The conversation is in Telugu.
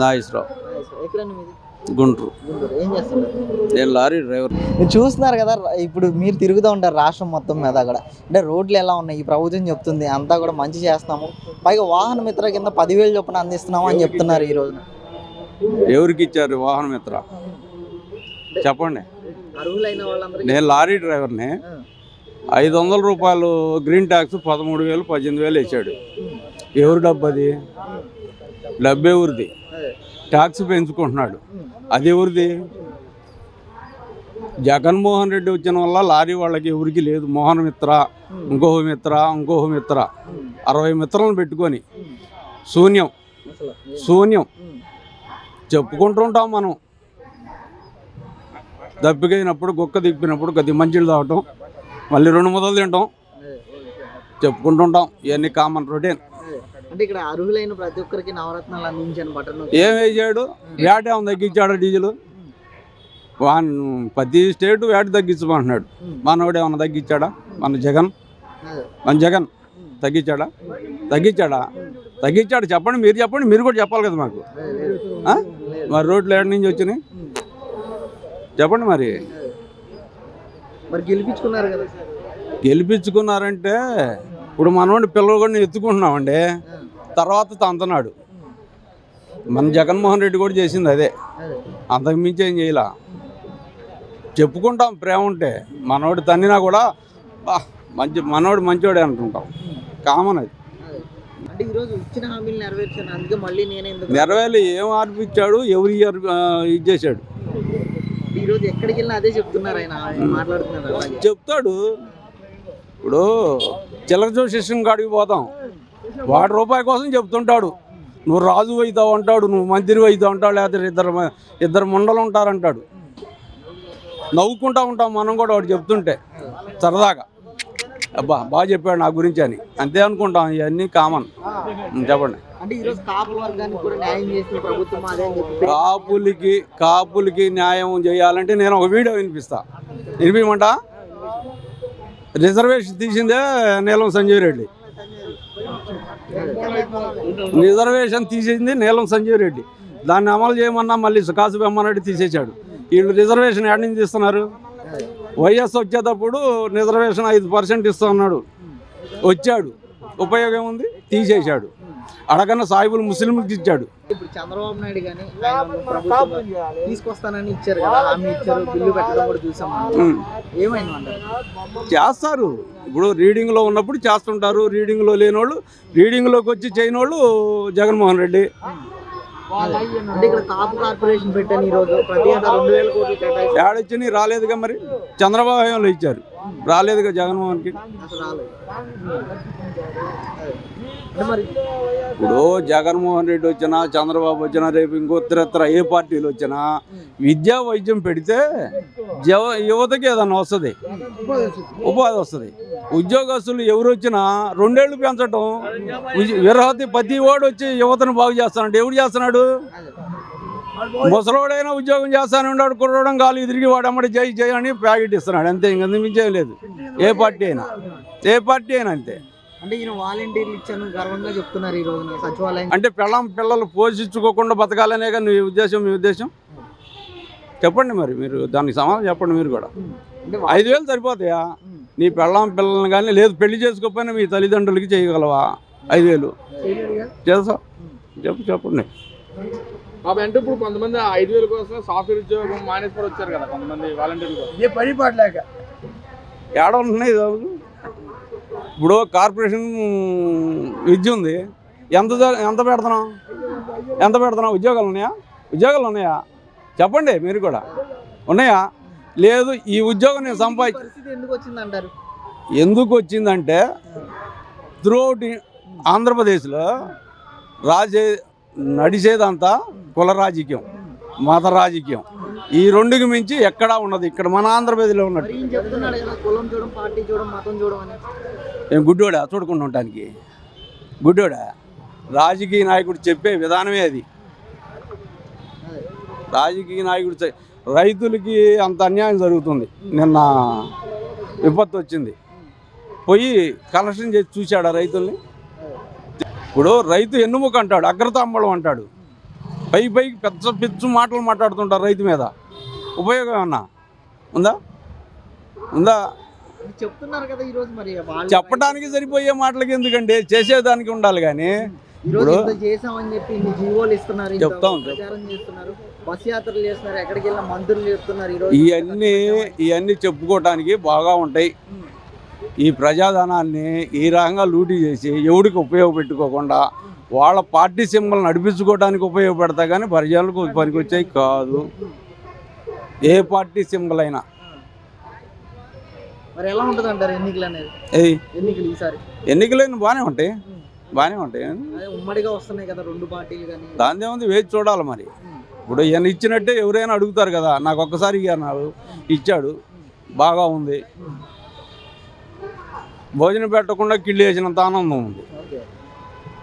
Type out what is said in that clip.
నాగేశ్వరరావు. గుంటూరు. నేను లారీ డ్రైవర్. మీరు చూస్తున్నారు కదా ఇప్పుడు మీరు తిరుగుతూ ఉంటారు రాష్ట్రం మొత్తం మీద అక్కడ. అంటే రోడ్లు ఎలా ఉన్నాయి? ఈ ప్రభుత్వం చెప్తుంది అంతా కూడా మంచి చేస్తున్నాము. పైగా వాహన మిత్ర కింద పదివేలు చొప్పున అందిస్తున్నాము అని చెప్తున్నారు ఈ రోజున. ఎవరికి ఇచ్చారు వాహన మిత్ర? చెప్పండి. నేను లారీ డ్రైవర్ని. ఐదు వందల రూపాయలు గ్రీన్ ట్యాక్స్ పదమూడు వేలు పద్దెనిమిది వేలు ఇచ్చాడు ఎవరు డబ్బు అది? డబ్బు ఎవరిది ట్యాక్స్ పెంచుకుంటున్నాడు. అది ఎవరిది జగన్మోహన్ రెడ్డి వచ్చిన వల్ల లారీ వాళ్ళకి ఎవరికి లేదు. మోహన్ మిత్ర ఇంకో మిత్ర ఇంకో మిత్ర. అరవై మిత్రలను పెట్టుకొని. శూన్యం. శూన్యం. చెప్పుకుంటుంటాం మనం. దప్పికైనప్పుడు కుక్క తిప్పినప్పుడు కొద్ది మంచిలు తాగటం. మళ్ళీ రెండు మొదలు తింటాం. చెప్పుకుంటుంటాం ఇవన్నీ కామన్ రొటీన్ అంటే ఇక్కడ అర్హులైన ప్రతి ఒక్కరికి నవరత్నాలు అందించాను బటన్ ఏం వేసాడు? వ్యాట్ ఏమైనా తగ్గించాడు డీజిల్? ప్రతి స్టేట్ వ్యాట్ తగ్గించమంటున్నాడు. మనోడు ఏమైనా తగ్గించాడా? మన జగన్? మన జగన్? తగ్గించాడా? తగ్గించాడా? తగ్గించాడు. చెప్పండి మీరు చెప్పండి మీరు కూడా చెప్పాలి కదా మాకు? మరి రోడ్లు ఏడు నుంచి వచ్చినాయి? చెప్పండి మరి. మరి గెలిపించుకున్నారు కదా గెలిపించుకున్నారంటే ఇప్పుడు మనోడి పిల్లలు కూడా ఎత్తుకుంటున్నామండి. తర్వాత తంతనాడు. మన జగన్మోహన్ రెడ్డి కూడా చేసింది అదే. అంతకు మించి ఏం చేయలా. చెప్పుకుంటాం ప్రేమ ఉంటే. మనోడు తన్నినా కూడా "బా, మంచి మనోడు మంచోడే అంటుంటాం కామన్ అది. నెరవేర్లు. ఏం ఆర్పించాడు ఎవరి ఇయర్ ఇది చేశాడు. చెప్తాడు. ఇప్పుడు చిల్లర జోషిష్యం కాడికి పోతాం. వాడి రూపాయి కోసం చెప్తుంటాడు. నువ్వు రాజు అవుతావు అంటాడు నువ్వు మంత్రి అవుతావు అంటాడు లేకపోతే ఇద్దరు ఇద్దరు ముండలు ఉంటారంటాడు నవ్వుకుంటా ఉంటాం మనం కూడా వాడు చెప్తుంటే సరదాగా. అబ్బా బాగా చెప్పాడు నా గురించి అని. అంతే అనుకుంటాం ఇవన్నీ కామన్. చెప్పండి. కాపులకి కాపులకి న్యాయం చేయాలంటే నేను ఒక వీడియో వినిపిస్తా. వినిపించమంట రిజర్వేషన్ తీసిందే నీలం సంజయ్ రెడ్డి. రిజర్వేషన్ తీసింది నీలం సంజయ్ రెడ్డి. దాన్ని అమలు చేయమన్నా మళ్ళీ కాసు బెమ్మరెడ్డి తీసేశాడు. వీళ్ళు రిజర్వేషన్ ఎక్కడి నుంచి తీస్తున్నారు. వైఎస్ వచ్చేటప్పుడు రిజర్వేషన్ ఐదు పర్సెంట్ ఇస్తున్నాడు వచ్చాడు. ఉపయోగం ఉంది? తీసేశాడు. అడగన్న సాయిబులు ముస్లింకి ఇచ్చాడు. ఇప్పుడు చంద్రబాబు నాయుడు ప్రభుత్వం తీసుకొస్తానని ఇచ్చారు కదా హామీ ఇచ్చారు బిల్లు పెట్టడం కూడా చూసాం. ఏమైంది చేస్తారు. ఇప్పుడు రీడింగ్లో ఉన్నప్పుడు చేస్తుంటారు రీడింగ్లో లేనోళ్ళు రీడింగ్లోకి వచ్చి చేయనోళ్ళు జగన్మోహన్ రెడ్డి. అంటే ఇక్కడ కాపు కార్పొరేషన్ పెట్టాను ఈ రోజు ప్రతి రెండు వేల కోట్లు కేటాయిస్తారు. ఏడొచ్చి రాలేదుగా మరి? చంద్రబాబు హయాంలో ఇచ్చారు. రాలేదుగా జగన్మోహన్కి. ఇప్పుడు జగన్మోహన్ రెడ్డి వచ్చినా చంద్రబాబు వచ్చినా రేపు ఇంకో ఇతరత్ర ఏ పార్టీలు వచ్చినా విద్యా వైద్యం పెడితే జవ యువతకి ఏదన్నా వస్తుంది. ఉపాధి వస్తుంది. ఉద్యోగస్తులు ఎవరు వచ్చినా రెండేళ్ళు పెంచడం విరహతి ప్రతి వాడు వచ్చి యువతను బాగు చేస్తానంటే ఎవడు చేస్తున్నాడు? ముసలోడైనా ఉద్యోగం చేస్తానే ఉన్నాడు కుర్రడం గాలి తిరిగి వాడు అమ్మడి జై జై అని ప్యాకెట్ ఇస్తున్నాడు. అంతే ఇంక మించేం లేదు. ఏ పార్టీ అయినా. ఏ పార్టీ అయినా అంతే. అంటే ఈయన వాలంటీర్లు ఇచ్చాను గర్వంగా చెప్తున్నారు ఈ రోజున సచివాలయం. అంటే పిల్లం పిల్లలు పోషించుకోకుండా బతకాలనే కానీ మీ ఉద్దేశం మీ ఉద్దేశం? చెప్పండి మరి మీరు దానికి సమాధానం చెప్పండి మీరు కూడా. ఐదు వేలు సరిపోతాయా? నీ పెళ్ళాం పిల్లల్ని కానీ లేదు పెళ్ళి చేసుకోకపోయినా మీ తల్లిదండ్రులకి చేయగలవా? ఐదు వేలు. చేస్తా. చెప్పు చెప్పండి. బాబు అంటే ఇప్పుడు కొంతమంది ఐదు వేల కోసం సాఫ్ట్వేర్ ఉద్యోగం మానేసి కూడా వచ్చారు కదా కొంతమంది వాలంటీర్లు కూడా. ఏ పని పాటలేక ఏడ ఉంటున్నాయి బాబు? ఇప్పుడు కార్పొరేషన్ విద్య ఉంది. ఎంత ఎంత పెడుతున్నాం? ఎంత పెడుతున్నాం? ఉద్యోగాలు ఉన్నాయా? ఉద్యోగాలు ఉన్నాయా? చెప్పండి మీరు కూడా. ఉన్నాయా? లేదు ఈ ఉద్యోగం నేను సంపాది ఎందుకు వచ్చింది అంటారు ఎందుకు వచ్చిందంటే త్రూఅవుట్ ఆంధ్రప్రదేశ్లో రాజే నడిచేదంతా కుల రాజకీయం మత రాజకీయం. ఈ రెండుకి మించి ఎక్కడా ఉన్నది. ఇక్కడ మన ఆంధ్రప్రదేశ్లో ఉన్నట్టు. ఏం గుడ్డోడా చూడకుండా ఉండటానికి గుడ్డోడా రాజకీయ నాయకుడు చెప్పే విధానమే అది. రాజకీయ నాయకుడు రైతులకి అంత అన్యాయం జరుగుతుంది. నిన్న విపత్తు వచ్చింది. పోయి కలెక్షన్ చేసి చూశాడు రైతుల్ని? ఇప్పుడు రైతు ఎన్నుముక అంటాడు అగ్రతాంబళం అంటాడు. పై పైకి పెద్ద పిచ్చు మాటలు మాట్లాడుతుంటారు రైతు మీద. ఉపయోగం ఏమన్నా ఉందా? ఉందా? చెప్తున్నారు కదా ఈ రోజు మరి చెప్పడానికి సరిపోయే మాటలకి ఎందుకండి? చేసేదానికి ఉండాలి కానీ. ఇప్పుడు- చేసామని చెప్పి ఇన్ని జీవోలు ఇస్తున్నారు ఇంత చెప్తా. ఉంటారు. ప్రచారం చేస్తున్నారు బస్ యాత్రలు చేస్తున్నారు ఎక్కడికి వెళ్ళిన మంత్రులు చెప్తున్నారు ఇవన్నీ ఇవన్నీ చెప్పుకోవటానికి బాగా ఉంటాయి. ఈ ప్రజాధనాన్ని ఈ రకంగా లూటీ చేసి ఎవడికి ఉపయోగపెట్టుకోకుండా వాళ్ళ పార్టీ సింబల్ నడిపించుకోవడానికి ఉపయోగపడతా కానీ ప్రజలకు పనికొచ్చేవి కాదు. ఏ పార్టీ సింబల్ అయినా. ఎన్నికలు బాగానే ఉంటాయి. బాగానే ఉంటాయి. అదే ఉమ్మడిగా వస్తున్నాయి కదా రెండు పార్టీలు కానీ. దాని ఏముంది వేచి చూడాలి మరి. ఇప్పుడు ఈయన ఇచ్చినట్టే ఎవరైనా అడుగుతారు కదా నాకు ఒక్కసారి ఇచ్చాడు బాగా ఉంది. భోజనం పెట్టకుండా కిళ్ళు వేసినంత ఆనందం ఉంది.